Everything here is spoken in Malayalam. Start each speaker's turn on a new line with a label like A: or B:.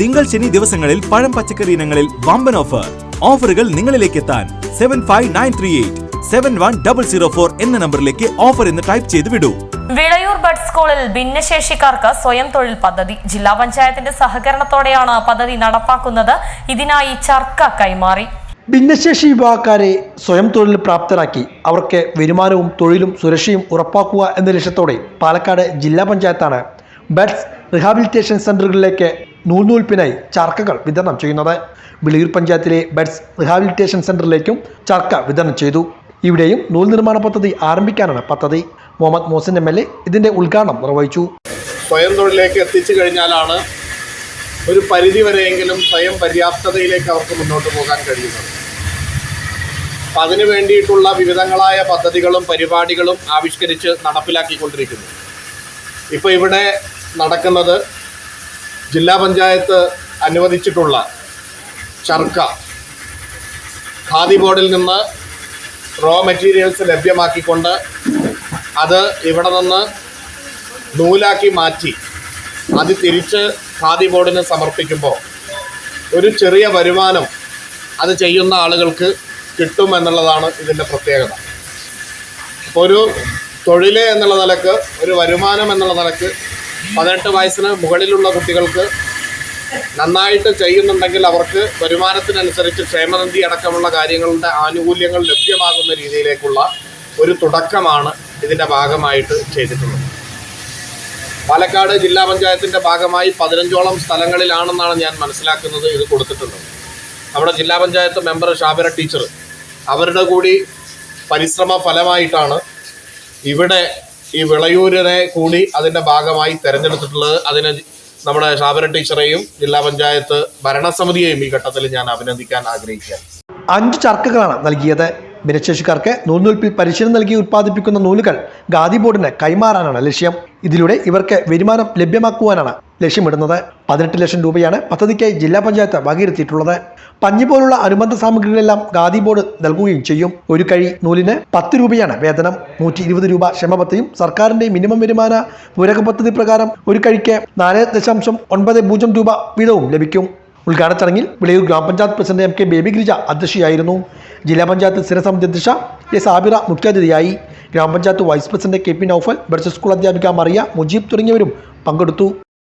A: തിങ്കൾ ശനി ദിവസങ്ങളിൽ പഴം പച്ചക്കറി ഇനങ്ങളിൽ വമ്പൻ ഓഫർ ഓഫറുകൾ നിങ്ങളിലേക്ക് എത്താൻ seven five nine three eight seven one double zero four എന്ന നമ്പറിലേക്ക് ഓഫർ എന്ന് ടൈപ്പ് ചെയ്ത് വിടൂ.
B: വിളയൂർ ബഡ് സ്കൂളിൽ ഭിന്നശേഷിക്കാർക്ക് സ്വയം തൊഴിൽ പദ്ധതി. ജില്ലാ പഞ്ചായത്തിന്റെ സഹകരണത്തോടെയാണ് പദ്ധതി നടപ്പാക്കുന്നത്. ഇതിനായി ചർക്ക കൈമാറി.
C: ഭിന്നശേഷി വിഭാഗക്കാരെ സ്വയം തൊഴിൽ പ്രാപ്തരാക്കി അവർക്ക് വരുമാനവും തൊഴിലും സുരക്ഷയും ഉറപ്പാക്കുക എന്ന ലക്ഷ്യത്തോടെ പാലക്കാട് ജില്ലാ പഞ്ചായത്താണ് ബഡ്സ് റിഹാബിലിറ്റേഷൻ സെന്ററുകളിലേക്ക് നൂൽനൂൽപ്പിനായി ചർക്കകൾ വിതരണം ചെയ്യുന്നത്. വിളിയൂർ പഞ്ചായത്തിലെ ബെഡ്സ് റിഹാബിലിറ്റേഷൻ സെന്ററിലേക്കും ചർക്ക വിതരണം ചെയ്തു. ഇവിടെയും നൂൽ നിർമ്മാണ പദ്ധതി ആരംഭിക്കാനാണ് പദ്ധതി. Muhammad Mohsin M L A ഇതിന്റെ ഉദ്ഘാടനം നിർവഹിച്ചു.
D: സ്വയം തൊഴിലേക്ക് എത്തിച്ചു കഴിഞ്ഞാലാണ് ഒരു പരിധി വരെയെങ്കിലും സ്വയം പര്യാപ്തതയിലേക്ക് അവർക്ക് മുന്നോട്ട് പോകാൻ കഴിയുന്നത്. അപ്പം അതിനു വേണ്ടിയിട്ടുള്ള വിവിധങ്ങളായ പദ്ധതികളും പരിപാടികളും ആവിഷ്കരിച്ച് നടപ്പിലാക്കിക്കൊണ്ടിരിക്കുന്നു. ഇപ്പോൾ ഇവിടെ നടക്കുന്നത് ജില്ലാ പഞ്ചായത്ത് അനുവദിച്ചിട്ടുള്ള ചർക്ക ഖാദി ബോർഡിൽ നിന്ന് റോ മെറ്റീരിയൽസ് ലഭ്യമാക്കിക്കൊണ്ട് അത് ഇവിടെ നിന്ന് നൂലാക്കി മാറ്റി അത് തിരിച്ച് ഖാദി ബോർഡിന് സമർപ്പിക്കുമ്പോൾ ഒരു ചെറിയ വരുമാനം അത് ചെയ്യുന്ന ആളുകൾക്ക് കിട്ടും എന്നുള്ളതാണ് ഇതിന്റെ പ്രത്യേകത. ഒരു തൊഴിൽ എന്നുള്ള നിലയ്ക്ക് ഒരു വരുമാനം എന്നുള്ള നിലയ്ക്ക് പതിനെട്ട് വയസ്സിന് മുകളിലുള്ള കുട്ടികൾക്ക് നന്നായിട്ട് ചെയ്യുന്നുണ്ടെങ്കിൽ അവർക്ക് വരുമാനത്തിനനുസരിച്ച് ക്ഷേമനിധി അടക്കമുള്ള കാര്യങ്ങളുടെ ആനുകൂല്യങ്ങൾ ലഭ്യമാകുന്ന രീതിയിലേക്കുള്ള ഒരു തുടക്കമാണ് ഇതിന്റെ ഭാഗമായിട്ട് ചെയ്തിട്ടുള്ളത്. പാലക്കാട് ജില്ലാ പഞ്ചായത്തിന്റെ ഭാഗമായി പതിനഞ്ചോളം സ്ഥലങ്ങളിലാണെന്നാണ് ഞാൻ മനസ്സിലാക്കുന്നത് ഇത് കൊടുത്തിട്ടുള്ളത്. നമ്മുടെ ജില്ലാ പഞ്ചായത്ത് മെമ്പർ ഷാബിര ടീച്ചർ അവരുടെ കൂടി പരിശ്രമ ഫലമായിട്ടാണ് ഇവിടെ ഈ വിളയൂരിനെ കൂടി അതിന്റെ ഭാഗമായി തെരഞ്ഞെടുത്തിട്ടുള്ളത് അതിന് നമ്മുടെ ശാബര ടീച്ചറെയും ജില്ലാ പഞ്ചായത്ത് ഭരണസമിതിയെയും ഈ ഘട്ടത്തിൽ ഞാൻ അഭിനന്ദിക്കാൻ ആഗ്രഹിക്കുകയാണ്.
C: അഞ്ച് ചർക്കകളാണ് നൽകിയത്. ഭിന്നശേഷിക്കാർക്ക് നൂൽനൂൽപ്പിൽ പരിശീലനം നൽകി ഉത്പാദിപ്പിക്കുന്ന നൂലുകൾ ഖാദി ബോർഡിന് കൈമാറാനാണ് ലക്ഷ്യം. ഇതിലൂടെ ഇവർക്ക് വരുമാനം ലഭ്യമാക്കുവാനാണ് ലക്ഷ്യമിടുന്നത്. പതിനെട്ട് ലക്ഷം രൂപയാണ് പദ്ധതിക്കായി ജില്ലാ പഞ്ചായത്ത് വകയിരുത്തിയിട്ടുള്ളത്. പഞ്ഞി പോലുള്ള അനുബന്ധ സാമഗ്രികളെല്ലാം ഖാദി ബോർഡ് നൽകുകയും ചെയ്യും. ഒരു കഴി നൂലിന് പത്ത് രൂപയാണ് വേതനം. നൂറ്റി ഇരുപത് രൂപ ക്ഷമപദ്ധതിയും സർക്കാരിന്റെ മിനിമം വരുമാന പൂരക പദ്ധതി പ്രകാരം ഒരു കഴിക്ക് നാല് ദശാംശം ഒൻപത് പൂജ്യം രൂപ വീതവും ലഭിക്കും. ഉദ്ഘാടന ചടങ്ങിൽ Vilayur gram panchayat president M K Baby Girija അധ്യക്ഷയായിരുന്നു. ജില്ലാ പഞ്ചായത്ത് സ്ഥിരസമിതി അധ്യക്ഷ എസ് ആബിറ മുഖ്യാതിഥിയായി. Gram panchayat vice president K P Naufal buds school അധ്യാപിക മറിയ മുജീബ് തുടങ്ങിയവരും പങ്കെടുത്തു.